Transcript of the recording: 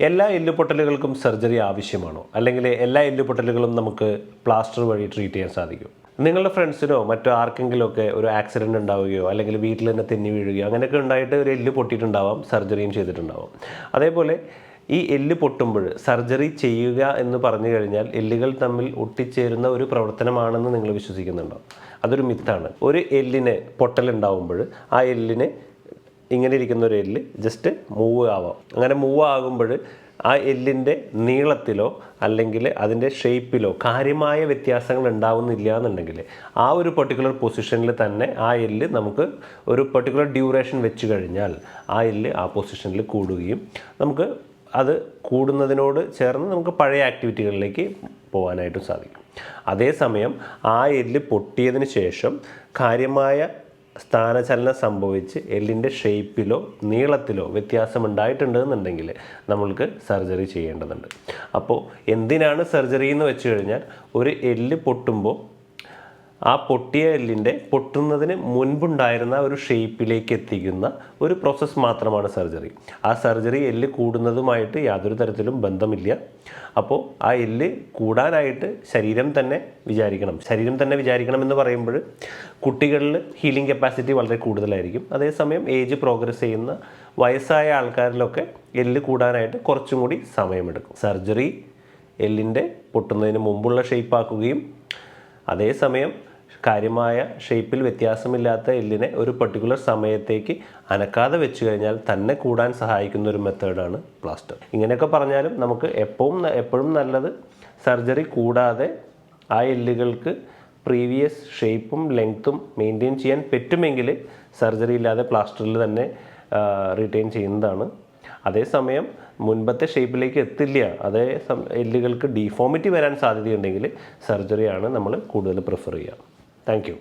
എല്ലാ എല്ലുപൊട്ടലുകൾക്കും സർജറി ആവശ്യമാണോ? അല്ലെങ്കിൽ എല്ലാ എല്ലുപൊട്ടലുകളും നമുക്ക് പ്ലാസ്റ്റർ വഴി ട്രീറ്റ് ചെയ്യാൻ സാധിക്കും. നിങ്ങളുടെ ഫ്രണ്ട്സിനോ മറ്റോ ആർക്കെങ്കിലും ഒക്കെ ഒരു ആക്സിഡന്റ് ഉണ്ടാവുകയോ അല്ലെങ്കിൽ വീട്ടിൽ തന്നെ തെന്നി വീഴുകയോ അങ്ങനെയൊക്കെ ഉണ്ടായിട്ട് ഒരു എല്ല് പൊട്ടിയിട്ടുണ്ടാവാം സർജറിയും ചെയ്തിട്ടുണ്ടാവാം. അതേപോലെ ഈ എല്ല് പൊട്ടുമ്പോൾ സർജറി ചെയ്യുക എന്ന് പറഞ്ഞു കഴിഞ്ഞാൽ എല്ലുകൾ തമ്മിൽ ഒട്ടിച്ചേരുന്ന ഒരു പ്രവർത്തനമാണെന്ന് നിങ്ങൾ വിശ്വസിക്കുന്നുണ്ടോ? അതൊരു മിത്താണ് ഒരു എല്ലിന് പൊട്ടലുണ്ടാവുമ്പോൾ ആ എല്ലിന് ഇങ്ങനെ ഇരിക്കുന്ന ഒരു എല്ല് ജസ്റ്റ് മൂവ് ആവാം. അങ്ങനെ മൂവ് ആകുമ്പോൾ ആ എല്ലിന്റെ നീളത്തിലോ അല്ലെങ്കിൽ അതിന്റെ ഷേപ്പിലോ കാര്യമായ വ്യത്യാസങ്ങൾ ഉണ്ടാവുന്നില്ല എന്നുണ്ടെങ്കിൽ ആ ഒരു പെർട്ടിക്കുലർ പൊസിഷനിൽ തന്നെ ആ എല്ല് നമുക്ക് ഒരു പെർട്ടിക്കുലർ ഡ്യൂറേഷൻ വെച്ച് കഴിഞ്ഞാൽ ആ എല്ല് ആ പൊസിഷനിൽ കൂടുകയും നമുക്ക് അത് കൂടുന്നതിനോട് ചേർന്ന് നമുക്ക് പഴയ ആക്ടിവിറ്റികളിലേക്ക് പോകാനായിട്ട് സാധിക്കും. അതേസമയം ആ എല്ല് പൊട്ടിയതിന് ശേഷം കാര്യമായ സ്ഥാനചലനം സംഭവിച്ച് എല്ലിന്റെ ഷേപ്പിലോ നീളത്തിലോ വ്യത്യാസം ഉണ്ടായിട്ടുണ്ട് എന്നുണ്ടെങ്കിൽ നമ്മൾക്ക് സർജറി ചെയ്യേണ്ടതുണ്ട്. അപ്പോൾ എന്തിനാണ് സർജറി എന്ന് വെച്ച് കഴിഞ്ഞാൽ ഒരു എല്ല് പൊട്ടുമ്പോൾ ആ പൊട്ടിയ എല്ലിന്റെ പൊട്ടുന്നതിന് മുൻപുണ്ടായിരുന്ന ഒരു ഷേപ്പിലേക്ക് എത്തിക്കുന്ന ഒരു പ്രോസസ്സ് മാത്രമാണ് സർജറി ആ സർജറി എല്ല് കൂടുന്നതുമായിട്ട് യാതൊരു തരത്തിലും ബന്ധമില്ല. അപ്പോൾ ആ എല്ല് കൂടാനായിട്ട് ശരീരം തന്നെ വിചാരിക്കണം. ശരീരം തന്നെ വിചാരിക്കണം എന്ന് പറയുമ്പോൾ കുട്ടികളിൽ ഹീലിംഗ് കപ്പാസിറ്റി വളരെ കൂടുതലായിരിക്കും. അതേസമയം ഏജ് പ്രോഗ്രസ് ചെയ്യുന്ന വയസ്സായ ആൾക്കാരിലൊക്കെ എല്ല് കൂടാനായിട്ട് കുറച്ചും കൂടി സമയമെടുക്കും. സർജറി എല്ലിന്റെ പൊട്ടുന്നതിന് മുമ്പുള്ള ഷേപ്പാക്കുകയും അതേസമയം കാര്യമായ ഷേപ്പിൽ വ്യത്യാസമില്ലാത്ത എല്ലിനെ ഒരു പർട്ടിക്കുലർ സമയത്തേക്ക് അനക്കാതെ വെച്ച് കഴിഞ്ഞാൽ തന്നെ കൂടാൻ സഹായിക്കുന്ന ഒരു മെത്തേഡാണ് പ്ലാസ്റ്റർ ഇങ്ങനെയൊക്കെ പറഞ്ഞാലും നമുക്ക് എപ്പോഴും എപ്പോഴും നല്ലത് സർജറി കൂടാതെ ആ എല്ലുകൾക്ക് പ്രീവിയസ് ഷേപ്പും ലെങ്ത്തും മെയിന്റെയിൻ ചെയ്യാൻ പറ്റുമെങ്കിൽ സർജറി ഇല്ലാതെ പ്ലാസ്റ്ററിൽ തന്നെ റിട്ടൈൻ ചെയ്യുന്നതാണ് അതേസമയം മുൻപത്തെ ഷേപ്പിലേക്ക് എത്തില്ല. അതേ എല്ലുകൾക്ക് ഡീഫോമിറ്റി വരാൻ സാധ്യതയുണ്ടെങ്കിൽ സർജറിയാണ് നമ്മൾ കൂടുതൽ പ്രിഫർ ചെയ്യുക. താങ്ക്